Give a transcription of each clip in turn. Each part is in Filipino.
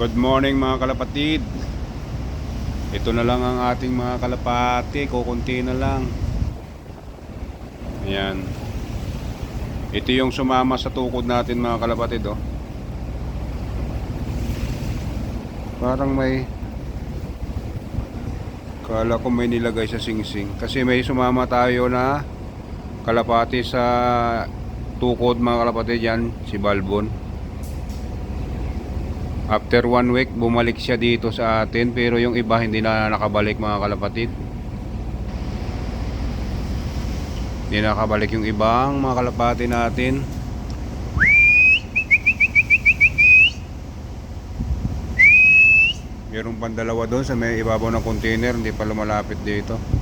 Good morning mga kalapatid. Ito na lang ang ating mga kalapati Kukunti na lang. Ayan. Ito yung sumama sa tukod natin mga kalapatid oh. Parang may Kala ko may nilagay sa singsing. Kasi may sumama tayo na Kalapati sa Tukod mga kalapatid yan Si Balbon After one week, bumalik siya dito sa atin pero yung iba hindi na nakabalik mga kalapatid. Hindi nakabalik yung ibang mga kalapati natin. Meron pang dalawa doon sa may ibabaw ng container, hindi pa lumalapit dito.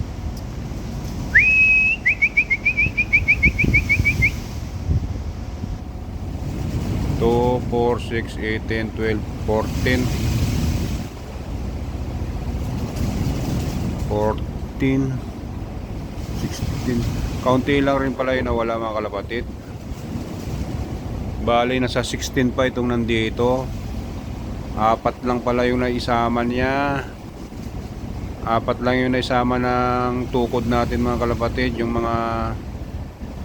Two, four, six, eight, ten, twelve, fourteen. Fourteen. Sixteen. Kaunti lang rin pala yung nawala mga kalapatid. Bali, nasa 16 pa itong nandito. Apat lang pala yung naisama niya. Apat lang yung naisama ng tukod natin mga kalapatid. Yung mga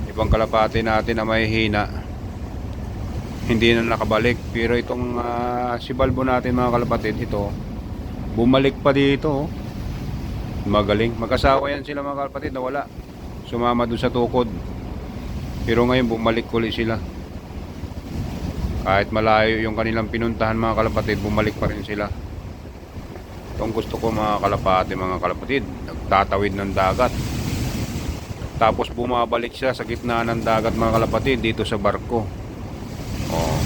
ibang kalapati natin na may hina hindi na nakabalik. Pero itong ah, si Balbo natin mga kalapatid ito bumalik pa dito oh. magaling. Magkasawa yan sila mga kalapatid na wala. Sumama dun sa tukod. Pero ngayon bumalik uli sila. Kahit malayo yung kanilang pinuntahan mga kalapatid bumalik pa rin sila. Itong gusto ko mga kalapati mga kalapatid nagtatawid ng dagat. Tapos bumabalik siya sa gitna ng dagat mga kalapatid dito sa barko Oh,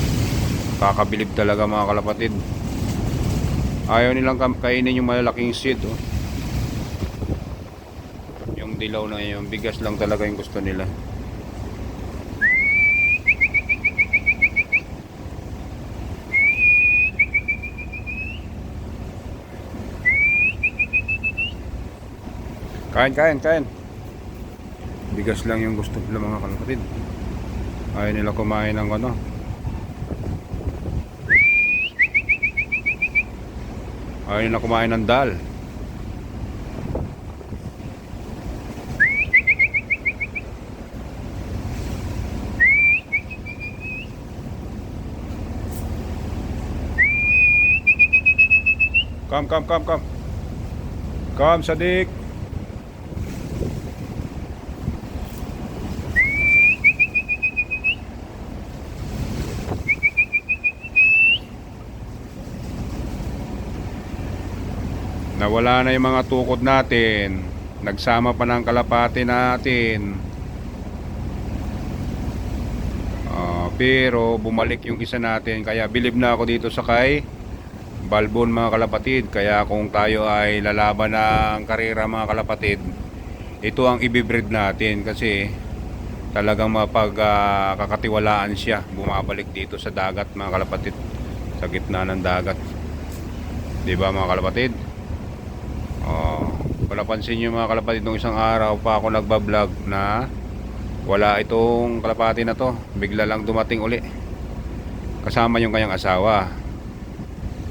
kakabilib talaga mga kalapatid. Ayaw nilang kainin yung malalaking seed. Oh. Yung dilaw na yung bigas lang talaga yung gusto nila. Kain, kain, kain. Bigas lang yung gusto nila mga kalapatid. Ayaw nila kumain ng ano, Ayaw na kumain ng dal. Come, come, come, come. Come, Sadik. Nawala na yung mga tukod natin. Nagsama pa ng kalapati natin. Ah, pero bumalik yung isa natin. Kaya bilib na ako dito sa kay Balbon mga kalapatid. Kaya kung tayo ay lalaban ng karera mga kalapatid, ito ang ibibreed natin kasi talagang mapagkakatiwalaan siya. Bumabalik dito sa dagat mga kalapatid. Sa gitna ng dagat. 'Di ba mga kalapatid? Oh, kung napansin mga kalapatid nung isang araw pa ako nagbablog na wala itong kalapati na to. Bigla lang dumating uli. Kasama yung kanyang asawa.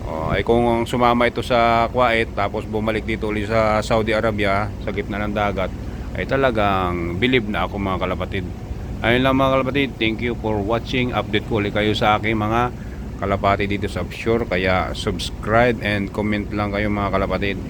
Oh, ay kung sumama ito sa Kuwait tapos bumalik dito uli sa Saudi Arabia sa gitna ng dagat ay talagang bilib na ako mga kalapatid. Ayun lang mga kalapatid, thank you for watching. Update ko ulit kayo sa aking mga kalapati dito sa offshore. Kaya subscribe and comment lang kayo mga kalapatid.